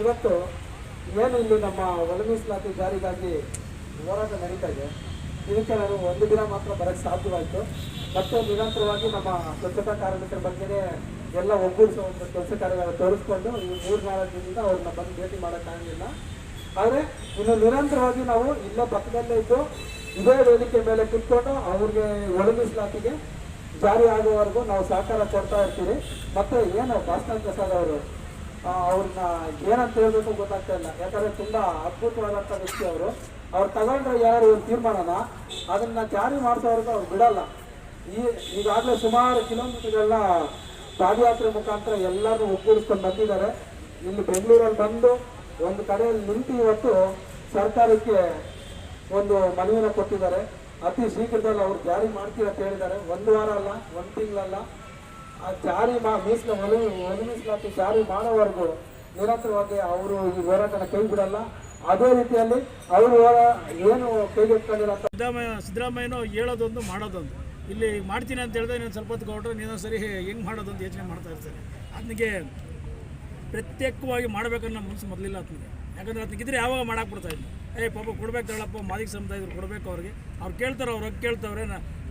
ಇವತ್ತು ಏನು ಇಲ್ಲಿ ನಮ್ಮ ಒಳ ಮೀಸಲಾತಿ ಜಾರಿಗಾಗಿ ಹೋರಾಟ ನಡೀತಾ ಇದೆ. ಇದಕ್ಕೆ ನಾನು ಒಂದು ದಿನ ಮಾತ್ರ ಬರೋಕ್ಕೆ ಸಾಧ್ಯವಾಯಿತು. ಮತ್ತು ನಿರಂತರವಾಗಿ ನಮ್ಮ ಸ್ವಚ್ಛತಾ ಕಾರ್ಮಿಕರ ಬಗ್ಗೆ ಎಲ್ಲ ಒಗ್ಗೂಡಿಸೋ ಒಂದು ಕೆಲಸ ಕಾರ್ಯಗಳನ್ನು ತೋರಿಸ್ಕೊಂಡು ಈ ಮೂರು ನಾಲ್ಕು ದಿನದಿಂದ ಅವ್ರನ್ನ ಬಂದು ಭೇಟಿ ಮಾಡೋಕ್ಕಾಗಲಿಲ್ಲ ಆದರೆ ಇನ್ನು ನಿರಂತರವಾಗಿ ನಾವು ಇಲ್ಲೇ ಪಕ್ಕದಲ್ಲೇ ಇದ್ದು ಇದೇ ವೇದಿಕೆ ಮೇಲೆ ಕುತ್ಕೊಂಡು ಅವ್ರಿಗೆ ಒಳ ಮೀಸಲಾತಿಗೆ ಜಾರಿ ಆಗುವವರೆಗೂ ನಾವು ಸಹಕಾರ ಕೊಡ್ತಾ ಇರ್ತೀವಿ. ಮತ್ತು ಏನು ಭಾಸ್ಕರ್ ಪ್ರಸಾದ್ ಅವರು ಅವ್ರನ್ನ ಏನಂತ ಹೇಳ್ಬೇಕು ಗೊತ್ತಾಗ್ತಾ ಇಲ್ಲ. ಯಾಕಂದ್ರೆ ತುಂಬಾ ಅದ್ಭುತವಾದಂಥ ವ್ಯಕ್ತಿ ಅವರು. ಅವ್ರು ತಗೊಂಡ್ರೆ ಯಾರು ಒಂದು ತೀರ್ಮಾನನ? ಅದನ್ನ ಜಾರಿ ಮಾಡಿಸೋವರೆಗೂ ಅವ್ರು ಬಿಡಲ್ಲ. ಈ, ಈಗಾಗಲೇ ಸುಮಾರು ಕಿಲೋಮೀಟರ್ಗಳನ್ನ ಪಾದಯಾತ್ರೆ ಮುಖಾಂತರ ಎಲ್ಲರೂ ಒಗ್ಗೂಡಿಸ್ಕೊಂಡು ಬಂದಿದ್ದಾರೆ. ಇಲ್ಲಿ ಬೆಂಗಳೂರಲ್ಲಿ ಬಂದು ಒಂದು ಕಡೆಯಲ್ಲಿ ನಿಂತು ಇವತ್ತು ಸರ್ಕಾರಕ್ಕೆ ಒಂದು ಮನವಿನ ಕೊಟ್ಟಿದ್ದಾರೆ. ಅತಿ ಶೀಘ್ರದಲ್ಲಿ ಅವ್ರು ಜಾರಿ ಮಾಡ್ತೀವಿ ಅಂತ ಹೇಳಿದ್ದಾರೆ. ಒಂದು ವಾರ ಅಲ್ಲ, ಒಂದು ತಿಂಗಳಲ್ಲ. ಆ ಜಾರಿ ಮೀಸಲು ಒಲ ಒಲ ಮೀಸಲಾತಿ ಜಾರಿ ಮಾಡೋವರೆಗೂ ನಿರಂತರವಾಗಿ ಅವರು ಈ ಹೋರಾಟನ ಕೈ ಬಿಡಲ್ಲ. ಅದೇ ರೀತಿಯಲ್ಲಿ ಅವರು ಏನು ಕೈಗೆತ್ಕೊಂಡಿರೋ ಸಿದ್ದರಾಮಯ್ಯ, ಸಿದ್ದರಾಮಯ್ಯನೋ ಹೇಳೋದೊಂದು ಮಾಡೋದೊಂದು. ಇಲ್ಲಿ ಮಾಡ್ತೀನಿ ಅಂತ ಹೇಳಿದ್ರೆ ನೀನು ಸ್ವಲ್ಪ ಹೊತ್ತು ಕೊಟ್ಟರೆ ನೀನು ಸರಿ ಹೆಂಗೆ ಮಾಡೋದು ಅಂತ ಯೋಚನೆ ಮಾಡ್ತಾ ಇರ್ತೇನೆ. ಅದನಿಗೆ ಪ್ರತ್ಯೇಕವಾಗಿ ಮಾಡಬೇಕನ್ನೋ ಮನಸ್ಸು ಮೊದಲಿಲ್ಲ ಆತನಿಗೆ. ಯಾಕಂದ್ರೆ ಅದಕ್ಕಿದ್ರೆ ಯಾವಾಗ ಮಾಡಾಕ್ಬಿಡ್ತಾ ಬಿಡ್ತಾ ಏ, ಪಾಪ ಕೊಡ್ಬೇಕು ಹೇಳಪ್ಪ ಮಾದಿಗೆ ಸಮುದಾಯದ್ರು ಕೊಡಬೇಕು ಅವ್ರಿಗೆ. ಅವ್ರು ಕೇಳ್ತಾರೆ, ಅವ್ರು ಕೇಳ್ತವ್ರೆ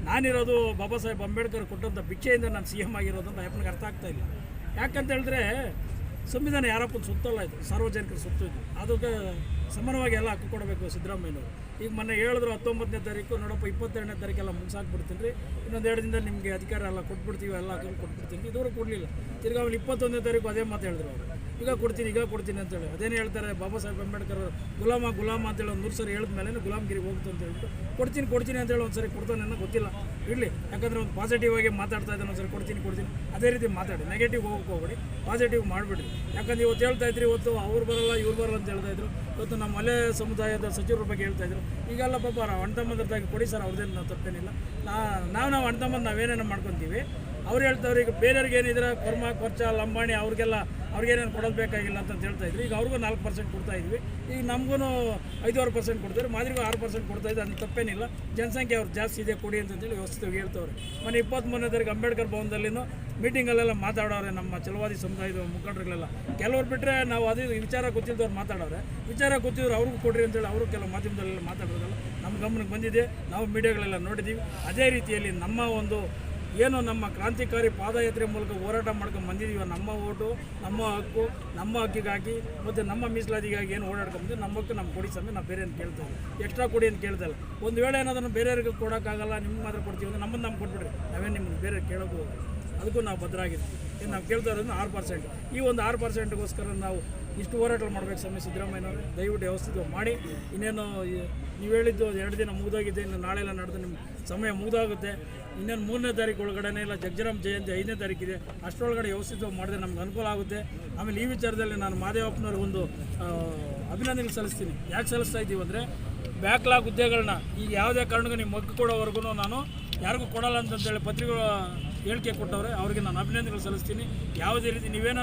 ನಾನಿರೋದು ಬಾಬಾ ಸಾಹೇಬ್ ಅಂಬೇಡ್ಕರ್ ಕೊಟ್ಟಂಥ ಭಿಕ್ಷೆಯಿಂದ ನಾನು ಸಿ ಎಂ ಆಗಿರೋದು ಅಂತ ಅಪ್ಪನಿಗೆ ಅರ್ಥ ಆಗ್ತಾ ಇಲ್ಲ. ಯಾಕಂತ ಹೇಳಿದ್ರೆ ಸಂವಿಧಾನ ಯಾರಪ್ಪನ ಸುತ್ತಲ್ಲ ಇದು, ಸಾರ್ವಜನಿಕರ ಸುತ್ತು ಇದು. ಅದಕ್ಕೆ ಸಮಾನವಾಗಿ ಎಲ್ಲ ಹಕ್ಕು ಕೊಡಬೇಕು ಸಿದ್ದರಾಮಯ್ಯನವರು. ಈಗ ಮೊನ್ನೆ ಹೇಳಿದ್ರು ಹತ್ತೊಂಬತ್ತನೇ ತಾರೀಕು, ನೋಡಪ್ಪ ಇಪ್ಪತ್ತೆರಡನೇ ತಾರೀಕೆಲ್ಲ ಮುಗಿಸಾಕ್ಬಿಡ್ತೀನಿ ರೀ. ಇನ್ನೊಂದು ಎರಡು ದಿನದಲ್ಲಿ ನಿಮಗೆ ಅಧಿಕಾರ ಎಲ್ಲ ಕೊಟ್ಬಿಡ್ತೀವಿ, ಎಲ್ಲ ಹಕ್ಕು ಕೊಟ್ಬಿಡ್ತೀನಿ ಇದುವರೆಗೂ ಕೊಡಲಿಲ್ಲ. ತಿರ್ಗಿ ಆಮೇಲೆ ಇಪ್ಪತ್ತೊಂದನೇ ತಾರೀಕು ಅದೇ ಮಾತು ಹೇಳಿದ್ರು ಅವರು. ಈಗ ಕೊಡ್ತೀನಿ ಈಗ ಕೊಡ್ತೀನಿ ಅಂತೇಳಿ. ಅದೇನು ಹೇಳ್ತಾರೆ, ಬಾಬಾ ಸಾಹೇಬ್ ಅಂಬೇಡ್ಕರ್ ಗುಲಾಮ ಗುಲಾಮ ಅಂತೇಳಿ ಒಂದು ನೂರು ಸರಿ ಹೇಳಿದ ಮೇಲೆ ಗುಲಾಮಗಿರಿ ಹೋಗ್ತು ಅಂತ ಹೇಳ್ಬಿಟ್ಟು, ಕೊಡ್ತೀನಿ ಕೊಡ್ತೀನಿ ಅಂತೇಳಿ ಒಂದು ಸರಿ ಕೊಡ್ತಾನೆ ಗೊತ್ತಿಲ್ಲ. ಇರಲಿ, ಯಾಕಂದರೆ ಒಂದು ಪಾಸಿಟಿವ್ ಆಗಿ ಮಾತಾಡ್ತಾ ಇದ್ದಾನೆ, ಒಂದು ಸರಿ ಕೊಡ್ತೀನಿ ಕೊಡ್ತೀನಿ. ಅದೇ ರೀತಿ ಮಾತಾಡಿ ನೆಗೆಟಿವ್ ಹೋಗಕ್ಕೆ ಹೋಗ್ಬೇಡಿ ಪಾಸಿಟಿವ್ ಮಾಡಿಬಿಡ್ರಿ. ಯಾಕಂದ್ರೆ ಇವತ್ತು ಹೇಳ್ತಾ ಇದ್ರಿ, ಇವತ್ತು ಅವ್ರು ಬರಲ್ಲ, ಇವ್ರು ಬರಲ್ಲ ಅಂತ ಹೇಳ್ತಾ ಇದ್ರು. ಇವತ್ತು ನಮ್ಮ ಮಲೆ ಸಮುದಾಯದ ಸಚಿವರ ಬಗ್ಗೆ ಹೇಳ್ತಾ ಇದ್ರು. ಈಗೆಲ್ಲ ಪಾಪ ಅಣ್ತಮ್ಮಂದ್ರದಾಗಿ ಕೊಡಿ ಸರ್ ಅವ್ರದ್ದೇನು ತಪ್ಪೇನಿಲ್ಲ. ನಾ, ನಾವು ನಾವು ಅಣ್ತಮ್ಮಂದು ನಾವೇನೇನೋ ಮಾಡ್ಕೊತೀವಿ. ಅವ್ರು ಹೇಳ್ತಾವ್ರು, ಈಗ ಬೇರೆಯವ್ರಿಗೆ ಏನಿದ್ರೆ ಕರ್ಮ ಖರ್ಚ ಲಂಬಾಣಿ ಅವ್ರಿಗೆಲ್ಲ ಅವ್ರಿಗೇನೇನು ಕೊಡೋದು ಬೇಕಾಗಿಲ್ಲ ಅಂತ ಹೇಳ್ತಾ ಇದ್ರು. ಈಗ ಅವ್ರಿಗೂ ನಾಲ್ಕು ಪರ್ಸೆಂಟ್ ಕೊಡ್ತಾ ಇದ್ವಿ. ಈಗ ನಮಗೂ ಐದೂವರೆ ಪರ್ಸೆಂಟ್ ಕೊಡ್ತಾರೆ ಮಾದರಿಗೂ ಆರು ಪರ್ಸೆಂಟ್ ಕೊಡ್ತಾ ಇದ್ದಾರೆ ಅದು ತಪ್ಪೇನಿಲ್ಲ. ಜನಸಂಖ್ಯೆ ಅವ್ರು ಜಾಸ್ತಿ ಇದೆ, ಕೊಡಿ ಅಂತೇಳಿ ವ್ಯವಸ್ಥೆಗೆ ಹೇಳ್ತವ್ರೆ. ಮೊನ್ನೆ ಇಪ್ಪತ್ತ್ಮೂರನೇ ತಾರೀಕು ಅಂಬೇಡ್ಕರ್ ಭವನದಲ್ಲಿನೂ ಮೀಟಿಂಗಲ್ಲೆಲ್ಲ ಮಾತಾಡೋರೆ ನಮ್ಮ ಚಲವಾದಿ ಸಮುದಾಯದ ಮುಖಂಡರುಗಳೆಲ್ಲ. ಕೆಲವ್ರು ಬಿಟ್ಟರೆ ನಾವು ಅದು ವಿಚಾರ ಗೊತ್ತಿದ್ದವ್ರು ಮಾತಾಡೋರೆ. ವಿಚಾರ ಗೊತ್ತಿದ್ರು ಅವ್ರಿಗೂ ಕೊಡ್ರಿ ಅಂತೇಳಿ ಅವರು ಕೆಲವು ಮಾಧ್ಯಮದಲ್ಲೆಲ್ಲ ಮಾತಾಡೋದಲ್ಲ ನಮ್ಮ ಗಮನಕ್ಕೆ ಬಂದಿದೆ. ನಾವು ಮೀಡಿಯಾಗಳೆಲ್ಲ ನೋಡಿದ್ದೀವಿ ಅದೇ ರೀತಿಯಲ್ಲಿ ನಮ್ಮ ಒಂದು ಏನು ನಮ್ಮ ಕ್ರಾಂತಿಕಾರಿ ಪಾದಯಾತ್ರೆ ಮೂಲಕ ಹೋರಾಟ ಮಾಡ್ಕೊಂಡು ಬಂದಿದ್ದೀವಿ ನಮ್ಮ ಓಟು, ನಮ್ಮ ಹಕ್ಕು, ನಮ್ಮ ಹಕ್ಕಿಗಾಗಿ ಮತ್ತು ನಮ್ಮ ಮೀಸಲಾತಿಗಾಗಿ ಏನು ಓಡಾಡ್ಕೊಂಡು ಬಂದಿದ್ದೀವಿ ನಮ್ಮ ಹಕ್ಕು ನಮ್ಮ ಕೊಡಿ ಸಮಯ ನಾವು ಬೇರೆ ಏನು ಕೇಳ್ತೇವೆ ಎಕ್ಸ್ಟ್ರಾ ಕೊಡಿ ಅಂತ ಕೇಳ್ತಲ್ಲ ಒಂದು ವೇಳೆ ಏನಾದರೂ ಬೇರೆಯವ್ರಿಗೆ ಕೊಡೋಕ್ಕಾಗಲ್ಲ, ನಿಮ್ಗೆ ಮಾತ್ರ ಕೊಡ್ತೀವಿ ಅಂದರೆ ನಮ್ಮನ್ನು ನಮ್ಗೆ ಕೊಟ್ಬಿಡ್ರಿ. ನಾವೇನು ನಿಮ್ಗೆ ಬೇರೆ ಕೇಳೋಕ್ಕೂ. ಅದಕ್ಕೂ ನಾವು ಭದ್ರಾಗಿದ್ದೀವಿ. ಏನು ನಾವು ಕೇಳ್ತಾ ಇರೋದು ಆರು ಪರ್ಸೆಂಟ್ ಈ ಒಂದು ಆರು ಪರ್ಸೆಂಟ್ಗೋಸ್ಕರ ನಾವು ಇಷ್ಟು ಹೋರಾಟ ಮಾಡಬೇಕು ಸಮಯ ಸಿದ್ದರಾಮಯ್ಯನವರು. ದಯವಿಟ್ಟು ವ್ಯವಸ್ಥಿತ ಮಾಡಿ. ಇನ್ನೇನು ನೀವು ಹೇಳಿದ್ದು ಎರಡು ದಿನ ಮುಗಿದೋಗಿದೆ, ಇನ್ನು ನಾಳೆ ಎಲ್ಲ ನಡೆದು ನಿಮ್ಮ ಸಮಯ ಮುಗಿದೋಗುತ್ತೆ. ಇನ್ನೇನು ಮೂರನೇ ತಾರೀಕು ಒಳಗಡೆ ಇಲ್ಲ ಜಗಜರಾಮ್ ಜಯಂತಿ ಐದನೇ ತಾರೀಕಿದೆ. ಅಷ್ಟರೊಳಗಡೆ ವ್ಯವಸ್ಥಿತವಾಗಿ ಮಾಡಿದ್ರೆ ನಮ್ಗೆ ಅನುಕೂಲ ಆಗುತ್ತೆ. ಆಮೇಲೆ ಈ ವಿಚಾರದಲ್ಲಿ ನಾನು ಮಾದೇವಪ್ಪನವ್ರಿಗೆ ಒಂದು ಅಭಿನಂದನೆ ಸಲ್ಲಿಸ್ತೀನಿ. ಯಾಕೆ ಸಲ್ಲಿಸ್ತಾ ಇದ್ದೀವಿ ಅಂದರೆ ಬ್ಯಾಕ್ಲಾಗ್ ಹುದ್ದೆಗಳನ್ನ ಈಗ ಯಾವುದೇ ಕಾರಣಕ್ಕೂ ನಿಮ್ಮ ಮಗ್ಗು ಕೊಡೋವರೆಗೂ ನಾನು ಯಾರಿಗೂ ಕೊಡಲ್ಲ ಅಂತಂತೇಳಿ ಪತ್ರಿಕೆಗಳ ಹೇಳಿಕೆ ಕೊಟ್ಟವ್ರೆ, ಅವರಿಗೆ ನಾನು ಅಭಿನಂದನೆಗಳು ಸಲ್ಲಿಸ್ತೀನಿ. ಯಾವುದೇ ರೀತಿ ನೀವೇನ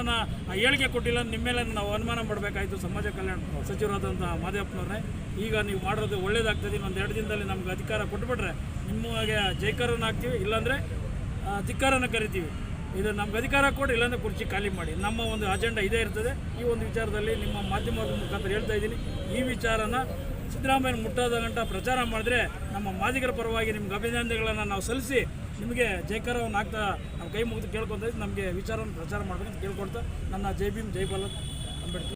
ಹೇಳಿಕೆ ಕೊಟ್ಟಿಲ್ಲ ನಿಮ್ಮ ಮೇಲೆ ನಾವು ಅನುಮಾನ ಮಾಡಬೇಕಾಯಿತು ಸಮಾಜ ಕಲ್ಯಾಣ ಸಚಿವರಾದಂಥ ಮಾದೇವಪ್ಪನವ್ರೆ ಈಗ ನೀವು ಮಾಡೋದು ಒಳ್ಳೇದಾಗ್ತದೆ, ಇನ್ನೊಂದು ಎರಡು ದಿನದಲ್ಲಿ ನಮ್ಗೆ ಅಧಿಕಾರ ಕೊಟ್ಬಿಟ್ರೆ ಹಾಗೆ ಜೈಕಾರನ ಹಾಕ್ತೀವಿ ಇಲ್ಲಾಂದರೆ ಧಿಕ್ಕಾರನ ಕರಿತೀವಿ. ಇದು ನಮ್ಗೆ ಅಧಿಕಾರ ಕೊಡಿ, ಇಲ್ಲಾಂದರೆ ಕುರ್ಚಿ ಖಾಲಿ ಮಾಡಿ. ನಮ್ಮ ಒಂದು ಅಜೆಂಡಾ ಇದೇ ಇರ್ತದೆ. ಈ ಒಂದು ವಿಚಾರದಲ್ಲಿ ನಿಮ್ಮ ಮಾಧ್ಯಮದ ಮುಖಾಂತರ ಹೇಳ್ತಾ ಇದ್ದೀನಿ. ಈ ವಿಚಾರನ ಸಿದ್ದರಾಮಯ್ಯ ಮುಟ್ಟಾದ ಗಂಟ ಪ್ರಚಾರ ಮಾಡಿದ್ರೆ ನಮ್ಮ ಮಾದಿಗರ ಪರವಾಗಿ ನಿಮ್ಗೆ ಅಭಿನಂದನೆಗಳನ್ನು ನಾವು ಸಲ್ಲಿಸಿ ನಿಮಗೆ ಜೈಕಾರವನ್ನು ಹಾಕ್ತಾ ನಮ್ಮ ಕೈ ಮುಗಿದು ಕೇಳ್ಕೊತ ನಮಗೆ ವಿಚಾರವನ್ನು ಪ್ರಚಾರ ಮಾಡಬೇಕಂತ ಕೇಳ್ಕೊಳ್ತಾ ನನ್ನ ಜೈ ಭೀಮ್, ಜೈ ಬಾಲತ್ ಅಂಬೇಡ್ಕರ್.